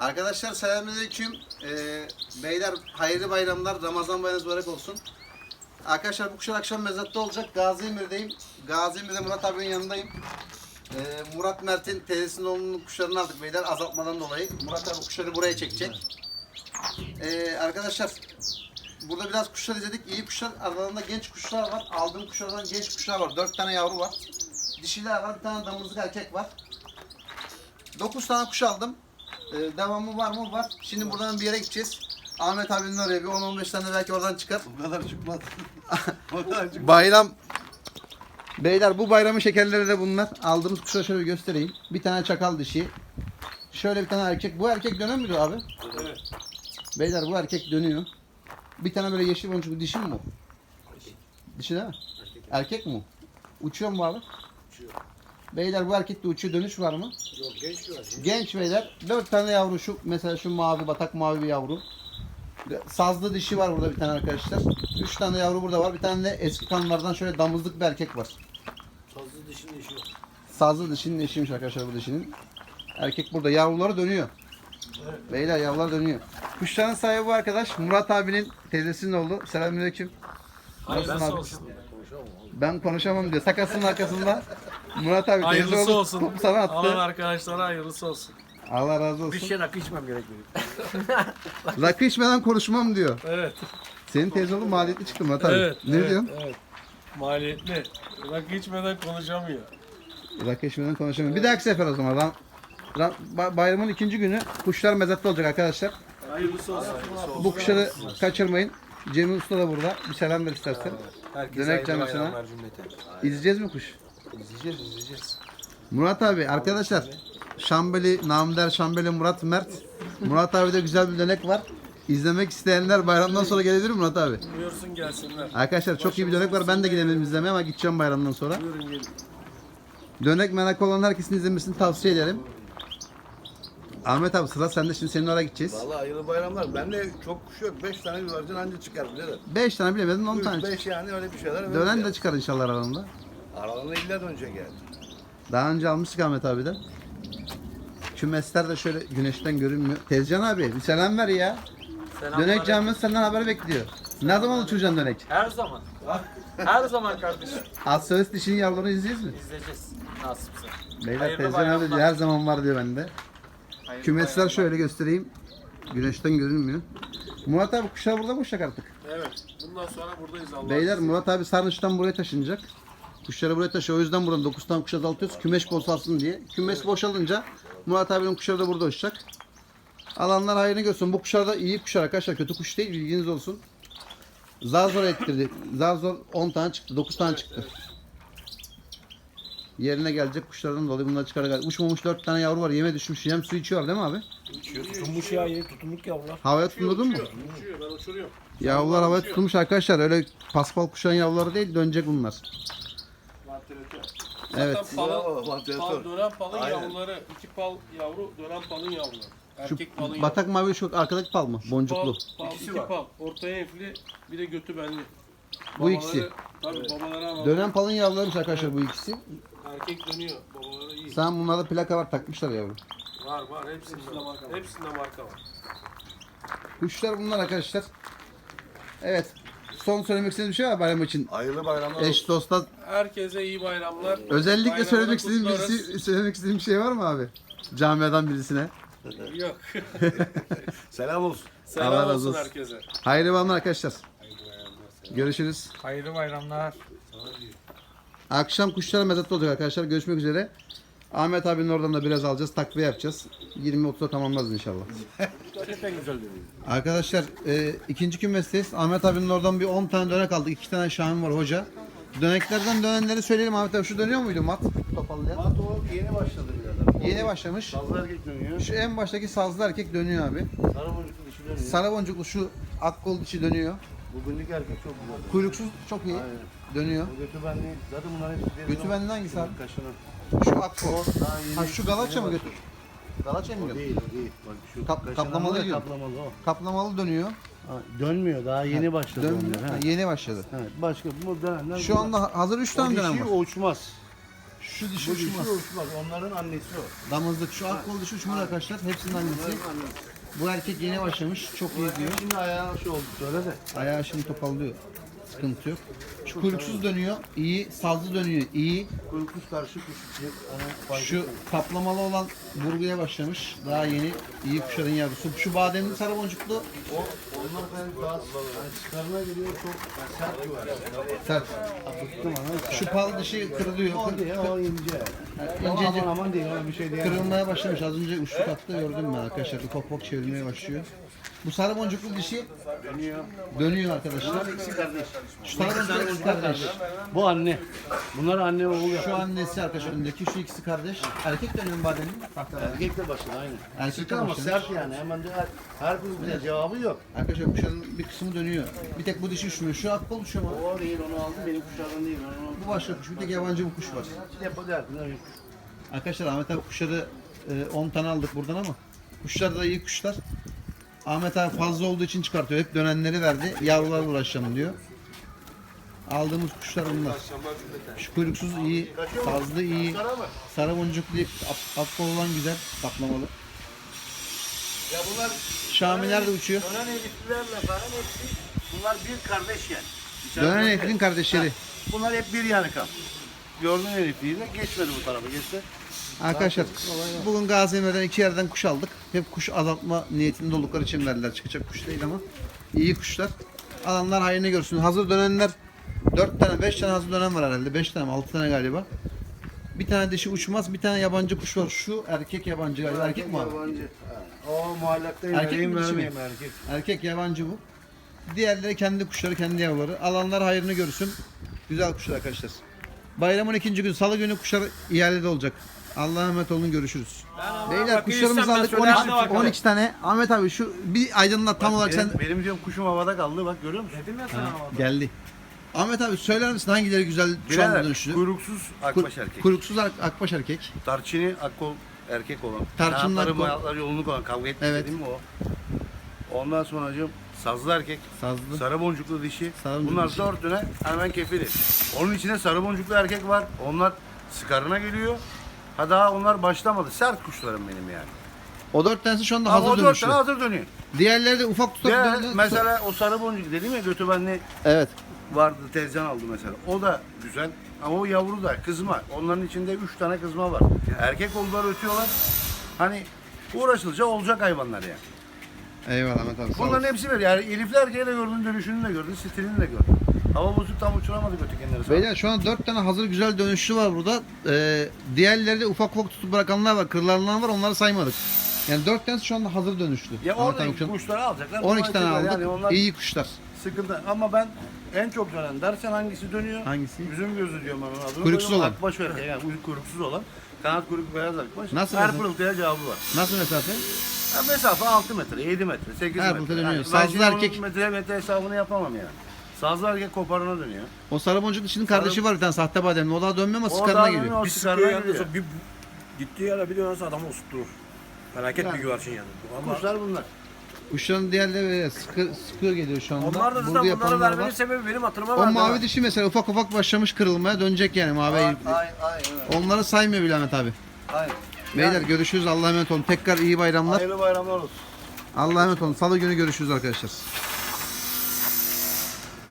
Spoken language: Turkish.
Arkadaşlar selamünaleyküm. Ee, beyler hayırlı bayramlar. Ramazan bayramınız mübarek olsun. Arkadaşlar bu kuşlar akşam mezatta olacak. Gazi Emir'deyim. Gazi Emir'de Murat abinin yanındayım. Ee, Murat Mert'in teyzesinin oğlunun kuşlarını aldık beyler azaltmadan dolayı. Murat abi kuşları buraya çekecek. Ee, arkadaşlar burada biraz kuşlar izledik. İyi kuşlar. Aralarında genç kuşlar var. Aldığım kuşlardan genç kuşlar var. Dört tane yavru var. Dişiler var. Bir tane damızlık erkek var. 9 tane kuş aldım. Ee, devamı var mı? Var. Şimdi buradan bir yere gideceğiz. Ahmet abinin oraya bir 10-15 tane belki oradan çıkar. Bu kadar çıkmaz. o kadar çıkmaz. Bayram. Beyler bu bayramın şekerleri de bunlar. Aldığımız kuşları şöyle bir göstereyim. Bir tane çakal dişi. Şöyle bir tane erkek. Bu erkek dönüyor muydu abi? Evet. Beyler bu erkek dönüyor. Bir tane böyle yeşil boncuklu dişi mi bu? Dişi değil mi? Erkek mi? Uçuyor mu abi? Uçuyor. Beyler bu erkek de uçuyor. Dönüş var mı? Yok genç var. Genç beyler. Dört tane yavru şu. Mesela şu mavi batak mavi bir yavru. Sazlı dişi var burada bir tane arkadaşlar. Üç tane yavru burada var. Bir tane de eski kanlardan şöyle damızlık bir erkek var. Sazlı dişinin işi yok. Sazlı dişinin eşiymiş arkadaşlar bu dişinin. Erkek burada. Yavruları dönüyor. Beyler yavrular dönüyor. Kuşların sahibi bu arkadaş. Murat abinin teyzesinin oğlu. Selamünaleyküm. Hayırlısı abi? olsun. Ben konuşamam diyor. Sakasının arkasında. Murat abi teyze Hayırlısı oğlu olsun. topu sana Alan attı. arkadaşlara hayırlısı olsun. Allah razı olsun. Bir şey rakı içmem gerekiyor. Rakı içmeden konuşmam diyor. Evet. Senin teyze oğlu maliyetli çıktı Murat abi. Evet. ne evet, diyorsun? Evet. Maliyetli. Rakı içmeden konuşamıyor. Rakı içmeden konuşamıyorum. Bir dahaki sefer o zaman. Ram- Ram- ba- bayramın ikinci günü kuşlar mezatta olacak arkadaşlar. Hayırlısı olsun. Bu kuşları kaçırmayın. Cemil Usta da burada. Bir selam ver istersen. Herkese bayramlar cümleten. İzleyeceğiz mi kuş? İzleyeceğiz izleyeceğiz. Murat abi arkadaşlar. Şambeli, Namder Şambeli Murat Mert. Murat abi de güzel bir dönek var. İzlemek isteyenler bayramdan sonra gelebilir mi Murat abi? Buyursun gelsinler. Arkadaşlar çok iyi bir dönek var. Ben de gidelim izlemeye ama gideceğim bayramdan sonra. Buyurun gelin. Dönek merak olan herkesin izlemesini tavsiye ederim. Ahmet abi sıra sende şimdi senin oraya gideceğiz. Vallahi hayırlı bayramlar. Bende çok kuş yok. 5 tane güvercin anca çıkar birader. 5 tane bilemedin 10 tane. 5 yani öyle bir şeyler. Dönen de çıkar inşallah aralarında. Aralarında illa önce geldi. Daha önce almıştık Ahmet abiden. Kümesler de şöyle güneşten görünmüyor. Tezcan abi bir selam ver ya. Dönek camiası senden haber bekliyor. Ne zaman uçuracaksın dönek? Her zaman. Her zaman kardeşim. Astrolist dişinin yavrularını izleyeceğiz mi? İzleyeceğiz. Nasipse. Beyler Hayırlı Tezcan abi bayramlar. diyor, her zaman var diyor bende. Kümesler şöyle göstereyim. Güneşten görünmüyor. Murat abi kuşlar burada mı uçacak artık? Evet. Bundan sonra buradayız Allah. Beyler Murat abi Sarnıç'tan buraya taşınacak. Kuşları buraya taşıyor. O yüzden buradan 9 tane kuş azaltıyoruz. Kümeş boşalsın diye. Kümes boşalınca Murat abinin kuşları da burada uçacak. Alanlar hayrını görsün. Bu kuşlar da iyi kuşlar arkadaşlar. Kötü kuş değil. Bilginiz olsun. Zar zor ettirdi. Zar zor 10 tane çıktı. 9 tane çıktı. Yerine gelecek kuşlardan dolayı bunlar çıkararak. Uçmamış 4 tane yavru var. Yeme düşmüş. Yem su içiyor değil mi abi? Tutunmuş ya ye tutumluk yavrular. Havaya tutundurdun mu? Uçuyor ben uçuruyorum. Yavrular havaya tutulmuş arkadaşlar. Öyle paspal kuşağın yavruları değil. Dönecek bunlar. Evet. Zaten palın, pal, dönen palın Aynen. yavruları. iki pal yavru, dönen palın yavruları. Şu Erkek palın yavru. batak mavi şu arkadaki pal mı? Boncuklu. Pal, pal, iki pal. Ortaya enfli, bir de götü benli. Bu ikisi. Tabii babalara ama Dönen palın yavrularıymış arkadaşlar bu ikisi. erkek dönüyor. Babaları iyi. Sen bunlarda plaka var takmışlar yavrum. Var var hepsinde, marka var. Hepsinde marka var. Kuşlar bunlar arkadaşlar. Evet. Son söylemek istediğiniz bir şey var bayram için. Hayırlı bayramlar olsun. Eş dostlar. Herkese iyi bayramlar. Özellikle Bayramını söylemek istediğin kutlarız. birisi, söylemek istediğin bir şey var mı abi? Camiadan birisine. Yok. Selam olsun. Selam Allah razı olsun olsun. herkese. Hayırlı bayramlar arkadaşlar. Görüşürüz. Hayırlı bayramlar. Akşam kuşlar mezatta olacak arkadaşlar. Görüşmek üzere. Ahmet abinin oradan da biraz alacağız. Takviye yapacağız. 20-30'da tamamlarız inşallah. Arkadaşlar e, ikinci kümesteyiz. Ahmet abinin oradan bir 10 tane dönek aldık. 2 tane Şahin var hoca. Döneklerden dönenleri söyleyelim Ahmet abi. Şu dönüyor muydu mat? Topallayan. Mat o yeni başladı birader. Yeni başlamış. Sazlı erkek dönüyor. Şu en baştaki sazlı erkek dönüyor abi. Sarı boncuklu dişi dönüyor. Sarı boncuklu şu ak kol dişi dönüyor. Bugünlük erkek çok güzel. Kuyruksuz çok iyi. Aynen. Dönüyor. Bu götü benli. Zaten bunlar hepsi deri. Götü benden hangisi abi? Kaşının. Şu ak kol. Daha yeni. Ha şu galaça mı yeni götü? Galaça mı O değil o değil. Bak şu Kap- kaşınan kaplamalı var ya, diyor. Kaplamalı o. Kaplamalı dönüyor. Ha, dönmüyor daha yeni başladı Dönmüyor. onlar. Ha, Ha. yeni başladı. Evet başka bu dönenler. Şu anda hazır 3 o tane dişi dönem var. uçmaz. Şu dişi Bu dişi uçmaz. uçmaz. Onların annesi o. Damızlık. Şu ak kol dişi uçmaz arkadaşlar. Hepsinin annesi. Onların annesi. Bu erkek yeni başlamış. Çok iyi diyor. Şimdi ayağı şey oldu söyle de. Ayağı şimdi topallıyor. Sıkıntı yok. Kuyruksuz dönüyor. iyi. Sazlı dönüyor. iyi. Kuyruksuz karşı kuş. Ana fark Şu kaplamalı olan burguya başlamış. Daha yeni. iyi kuşların yavrusu. Şu bademli sarı boncuklu O, onlar ben daha hani çıkarına geliyor çok sert güver. sert. Bıktım ana. Şu pal dişi kırılıyor. O diye o ince. O İncecik. aman aman değil bir şey değil. Kırılmaya başlamış. Az önce uçlu katta gördüm ben arkadaşlar. Ufak ufak çevirmeye başlıyor. Bu sarı boncuklu dişi Dönüyor. dönüyor arkadaşlar. Şu sarı boncuklu ikisi kardeş. Bu anne. Bunlar anne oğul Şu annesi arkadaşlar önündeki şu ikisi kardeş. Erkek dönüyor mu badenin? Erkek de başına aynı. Erkek de ama başına. sert yani. Hemen de her, her kızın cevabı yok. Arkadaşlar kuşların bir kısmı dönüyor. Bir tek bu dişi uçmuyor. Şu akkol uçuyor mu? O değil onu aldım benim kuşlardan değil. Onu Bu başka kuş. Bir tek yabancı bir kuş var. depo bir Arkadaşlar Ahmet abi kuşları e, 10 tane aldık buradan ama kuşlar da iyi kuşlar. Ahmet abi fazla olduğu için çıkartıyor. Hep dönenleri verdi. Yavrularla uğraşacağım diyor. Aldığımız kuşlar bunlar. Şu kuyruksuz iyi, fazla iyi, sarı boncuklu, at- atlı olan güzel, kaplamalı. Ya bunlar Şamiler de uçuyor. dönen eliflerle falan hepsi bunlar bir kardeş yani. Dönen Elif'in kardeşleri. Bunlar hep bir yani kan. Gördün Elif'iyle geçmedi bu tarafa geçse. Arkadaşlar bugün Gaziantep'ten iki yerden kuş aldık. Hep kuş azaltma niyetinde oldukları için verdiler. Çıkacak kuş değil ama iyi kuşlar. Alanlar hayrını görsün. Hazır dönenler 4 tane 5 tane hazır dönen var herhalde. 5 tane mi 6 tane galiba. Bir tane dişi uçmaz, bir tane yabancı kuş var. Şu erkek yabancı galiba. Erkek mi abi? Yabancı. O muallaktayım. Erkek mi, dişi mi? vermeyeyim erkek. Erkek yabancı bu. Diğerleri kendi kuşları, kendi yavruları. Alanlar hayrını görsün. Güzel kuşlar arkadaşlar. Bayramın ikinci günü, salı günü kuşlar ihalede olacak. Allah'a emanet olun, görüşürüz. Beyler kuşlarımızı aldık 12, 12 tane. Ahmet abi şu bir aydınlat tam olarak sen Benim, benim diyorum kuşum havada kaldı bak görüyor musun? Dedim ya sana ama. geldi. Ahmet abi söyler misin hangileri güzel şu anda Birader, dönüşlü? kuyruksuz akbaş erkek. Kuyruksuz ak- akbaş erkek. Tarçini akkol erkek olan. Tarçınlı Kanatları, akkol. mayatları yoğunluk olan. Kavga etmiş Evet. değil mi o? Ondan sonra sazlı erkek. Sazlı. Sarı boncuklu dişi. Sarı boncuklu Bunlar dişi. dördüne hemen kefili. Onun içine sarı boncuklu erkek var. Onlar sıkarına geliyor. Ha daha onlar başlamadı. Sert kuşlarım benim yani. O dört tanesi şu anda Ama hazır o dört tane hazır dönüyor. Diğerleri de ufak tutak Diğer, dönüşlü. mesela o sarı boncuk dedim ya götü benli Evet. vardı tezcan aldı mesela. O da güzel. Ama o yavru da kızma. Onların içinde üç tane kızma var. Erkek oldular ötüyorlar. Hani uğraşılacak olacak hayvanlar yani. Eyvallah Ahmet abi. sağ Bunların hepsi böyle. Yani Elifli erkeği de gördün, dönüşünü de gördün, stilini de gördün. Hava bozuk tam uçuramadık ötekileri. sana. Beyler şu an dört tane hazır güzel dönüşlü var burada. Ee, diğerleri de ufak ufak tutup bırakanlar var, kırılanlar var. Onları saymadık. Yani dört tanesi şu anda hazır dönüşlü. Ya Ahmet orada kuşları alacaklar. 12 tane aldık. Yani onlar İyi kuşlar. sıkıntı. Ama ben en çok dönen dersen hangisi dönüyor? Hangisi? Üzüm gözü diyorum ben. Adını Kuyruksuz olan. Akbaş erkeği. Yani uy- kuyruksuz olan. Kanat kuyruk beyaz akbaş. Nasıl Her mesela? pırıltıya cevabı var. Nasıl mesafe? Ya mesafe 6 metre, 7 metre, 8 Her metre. pırıltı dönüyor. Yani Sazlı erkek- metre metre hesabını yapamam yani. Sazlı erkek koparına dönüyor. O sarı boncuk dişinin kardeşi var bir tane sahte bademli. O daha dönmüyor ama O sıkarına geliyor. o Bir sıkarına sıkıyor geliyor. yalnız o bir gittiği yere bir dönerse adamı osurtturur. Felaket bir güvercin yani. Ama Kuşlar bunlar. Kuşların diğerleri böyle sıkı, sıkıyor geliyor şu anda. onlar da Burgu zaten bunları yapanlar vermenin var. sebebi benim hatırıma O verdi. mavi dişi mesela ufak ufak başlamış kırılmaya dönecek yani mavi. Ay, ay, ay, evet. Onları saymıyor bile Ahmet abi. ay. Beyler görüşürüz. Allah'a emanet olun. Tekrar iyi bayramlar. Hayırlı bayramlar olsun. Allah'a emanet olun. Salı günü görüşürüz arkadaşlar.